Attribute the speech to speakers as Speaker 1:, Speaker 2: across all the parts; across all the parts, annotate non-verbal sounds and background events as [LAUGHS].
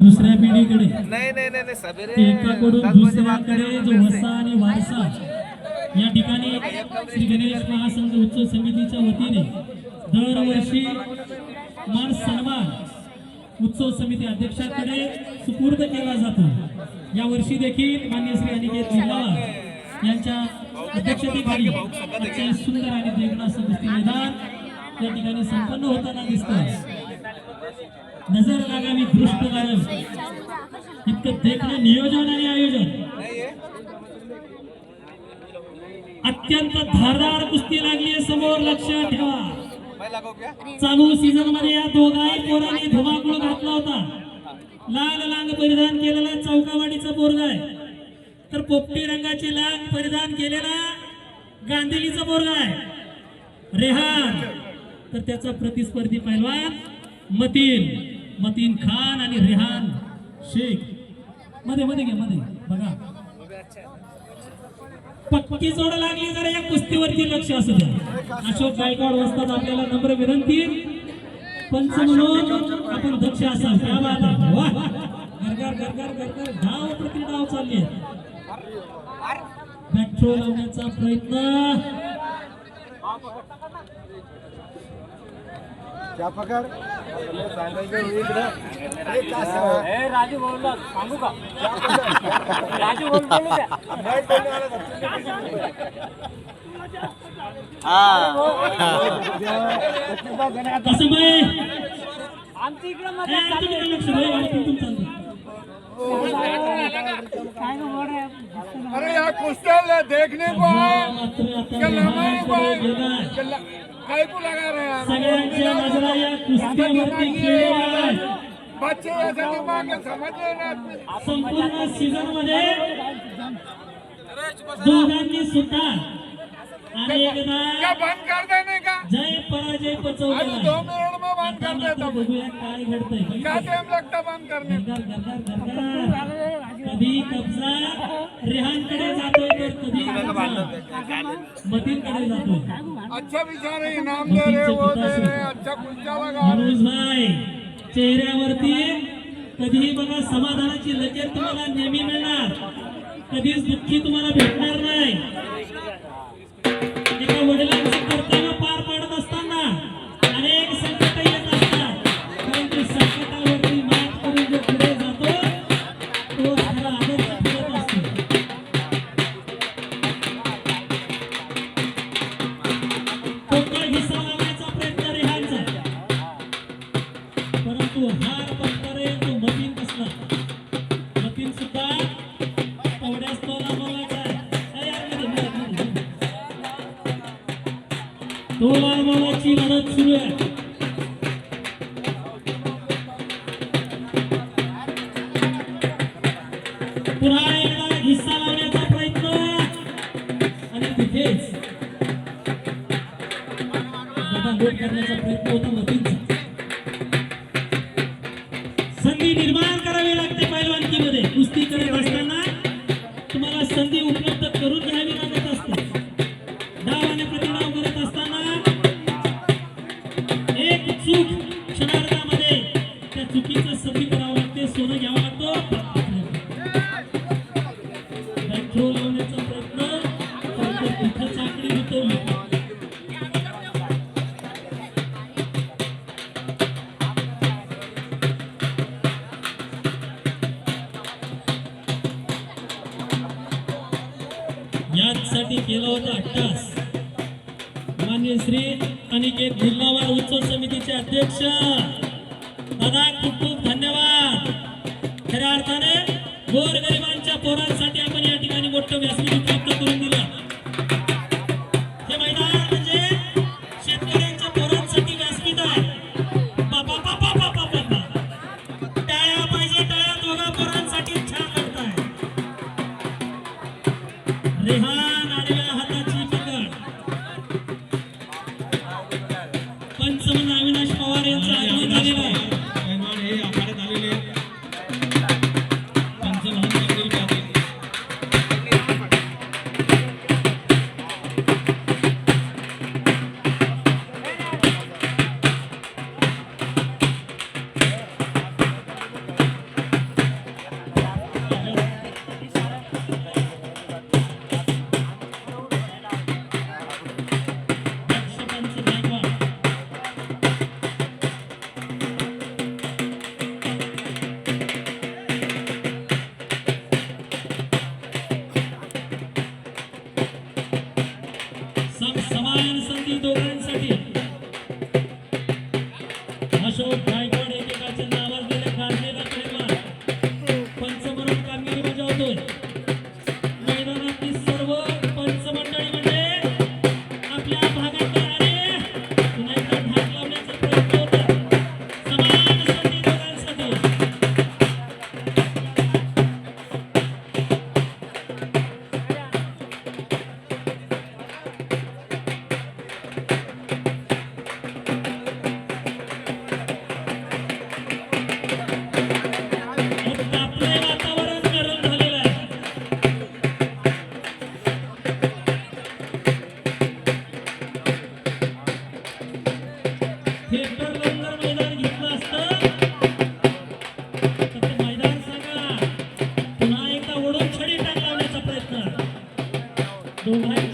Speaker 1: दुसऱ्या पिढीकडे.
Speaker 2: नाही नाही नाही नाही सबेरे
Speaker 1: एकाकडून दुसऱ्याकडे जो. वसा आणि वारसा या ठिकाणी श्री गणेश महासंघ उत्सव समितीच्या वतीने दरवर्षी मान सन्मान उत्सव समिती अध्यक्षाकडे सुपूर्द केला जातो. या वर्षी देखील मान्य श्री अनिकेत जिल्हावार यांच्या अध्यक्षतेखाली अतिशय सुंदर आणि देखणं असं कुस्ती मैदान या ठिकाणी संपन्न होताना दिसतं नजर लागावी दृष्ट लागावी इतकं देखणं नियोजन आणि आयोजन. अत्यंत धारदार कुस्ती लागली आहे समोर लक्ष ठेवा. चालू सीझनमध्ये या दोघाही पोरांनी धुमाकूळ घातला होता. लाल लांग परिधान केलेला चौकावाडीचा पोरगा आहे. तर पोपटी रंगाची लांग परिधान केलेला गांधीलीचा पोरगा आहे. रेहान. तर त्याचा प्रतिस्पर्धी पहिलवान मतीन. मतीन खान आणि रेहान शेख. मध्ये मध्ये घ्या मध्ये. बघा. पक्की जोड लागली जरा या कुस्तीवरती लक्ष असू द्या. अशोक गायकवाड वसतात आपल्याला नम्र विनंती. पंच म्हणून आपण दक्ष असाल. त्या बात वा. गरगर गरगर गरगर धाव प्रति धाव चालली मेट्रो लावण्याचा प्रयत्न.
Speaker 3: राजू बोलला. सांगू का? राजू [LAUGHS] आमच्या इकडं
Speaker 4: अरे या कुस्त्या देखने को
Speaker 1: आता
Speaker 4: क्या लमाई को
Speaker 1: गेलाय.
Speaker 4: क्या को लगा रहे हैं. बच्चे ऐसे दिमाग है, समझ रहे ना आदमी?
Speaker 1: संपूर्ण सीझनमध्ये दोघांनी सुद्धा अनेकदा
Speaker 4: क्या बंद कर देने का
Speaker 1: जय पराजय
Speaker 4: अरे बंद कर देता हूँ
Speaker 1: क्या
Speaker 4: टाइम लगता बंद करने
Speaker 1: कभी कब्जा रेहानकडे कब्जा रेहानकडे जातोय तर कधी कब्जा मतीनकडे जातोय
Speaker 4: अच्छा विचार है इनाम दे रहे वो दे रहे अच्छा कुस्त्या लगा
Speaker 1: मनोज भाई चेहऱ्यावरती कधीही बघा समाधानाची लकीर तुम्हाला नेहमी मिळणार कधीच दुःखी तुम्हाला भेटणार नाही. मोलाची लढत सुरू आहे. पुन्हा एकदा हिस्सा लावण्याचा प्रयत्न आणि तिथेच गटांगोट करण्याचा प्रयत्न होता मतींचा संधी निर्माण करावी लागते पैलवानकीमध्ये. कुस्ती करत असताना तुम्हाला संधी उपलब्ध अट्टास मान्य श्री अनिकेत भिल्लावार उत्सव समितीचे अध्यक्ष. दादा खूप खूप धन्यवाद. खऱ्या अर्थाने गोरगरिबांच्या पोरांसाठी आपण या ठिकाणी मोठं व्यासपीठ Thank you.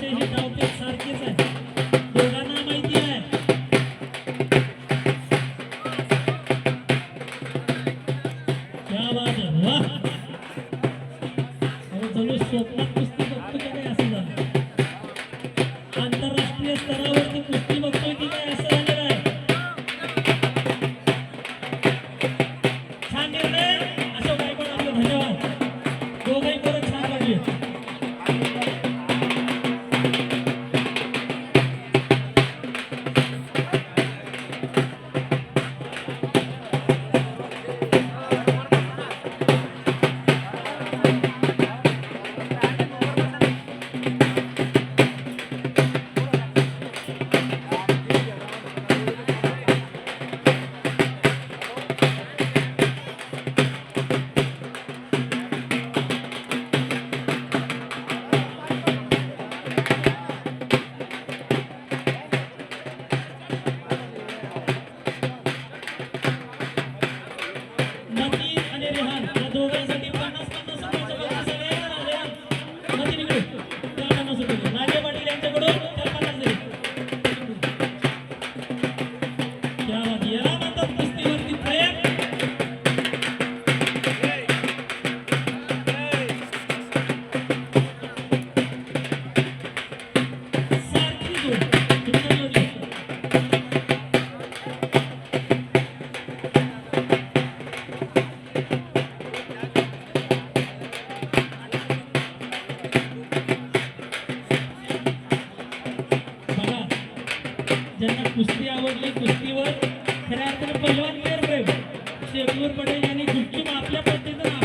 Speaker 1: प्रेम शेखूर पटेल यांनी गुपचूप आपल्या पद्धतीनं